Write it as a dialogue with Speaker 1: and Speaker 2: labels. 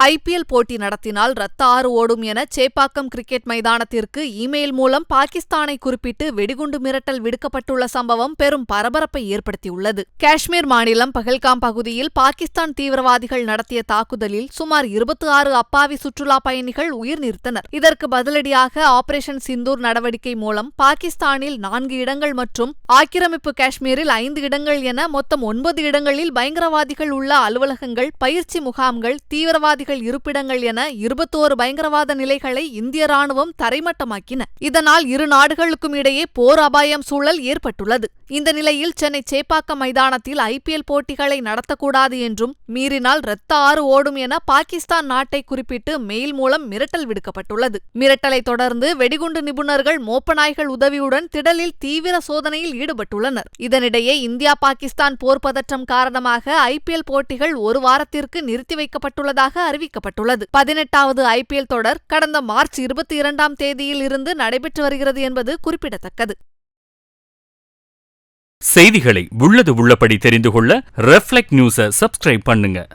Speaker 1: IPL போட்டி நடத்தினால் ரத்த ஆறு ஓடும் என சேப்பாக்கம் கிரிக்கெட் மைதானத்திற்கு இமெயில் மூலம் பாகிஸ்தானை குறிப்பிட்டு வெடிகுண்டு மிரட்டல் விடுக்கப்பட்டுள்ள சம்பவம் பெரும் பரபரப்பை ஏற்படுத்தியுள்ளது. காஷ்மீர் மாநிலம் பஹல்காம் பகுதியில் பாகிஸ்தான் தீவிரவாதிகள் நடத்திய தாக்குதலில் சுமார் இருபத்தி ஆறு அப்பாவி சுற்றுலா பயணிகள் உயிர் நிறுத்தனர் இதற்கு பதிலடியாக ஆபரேஷன் சிந்தூர் நடவடிக்கை மூலம் பாகிஸ்தானில் நான்கு இடங்கள் மற்றும் ஆக்கிரமிப்பு காஷ்மீரில் ஐந்து இடங்கள் என மொத்தம் ஒன்பது இடங்களில் பயங்கரவாதிகள் உள்ள அலுவலகங்கள் பயிற்சி முகாம்கள் தீவிரவாதிகள் இருப்பிடங்கள் என இருபத்தோரு பயங்கரவாத நிலைகளை இந்திய ராணுவம் தரைமட்டமாக்கின. இதனால் இரு நாடுகளுக்கும் இடையே போர் அபாயம் சூழல் ஏற்பட்டுள்ளது. இந்த நிலையில் சென்னை சேப்பாக்கம் மைதானத்தில் ஐபிஎல் போட்டிகளை நடத்தக்கூடாது என்றும் மீறினால் இரத்த ஆறு ஓடும் என பாகிஸ்தான் நாட்டை குறிப்பிட்டு மெயில் மூலம் மிரட்டல் விடுக்கப்பட்டுள்ளது. மிரட்டலை தொடர்ந்து வெடிகுண்டு நிபுணர்கள் மோப்பநாய்கள் உதவியுடன் திடலில் தீவிர சோதனையில் ஈடுபட்டுள்ளனர். இதனிடையே இந்தியா பாகிஸ்தான் போர் பதற்றம் காரணமாக ஐபிஎல் போட்டிகள் ஒரு வாரத்திற்கு நிறுத்தி வைக்கப்பட்டுள்ளதாக அறிவிக்கப்பட்டுள்ளது. பதினெட்டாவது ஐபிஎல் தொடர் கடந்த மார்ச் இருபத்தி இரண்டாம் தேதியில் இருந்து நடைபெற்று வருகிறது என்பது குறிப்பிடத்தக்கது.
Speaker 2: செய்திகளை உள்ளது உள்ளபடி தெரிந்து கொள்ள ரெஃப்ளெக்ட் நியூஸை சப்ஸ்கிரைப் பண்ணுங்க.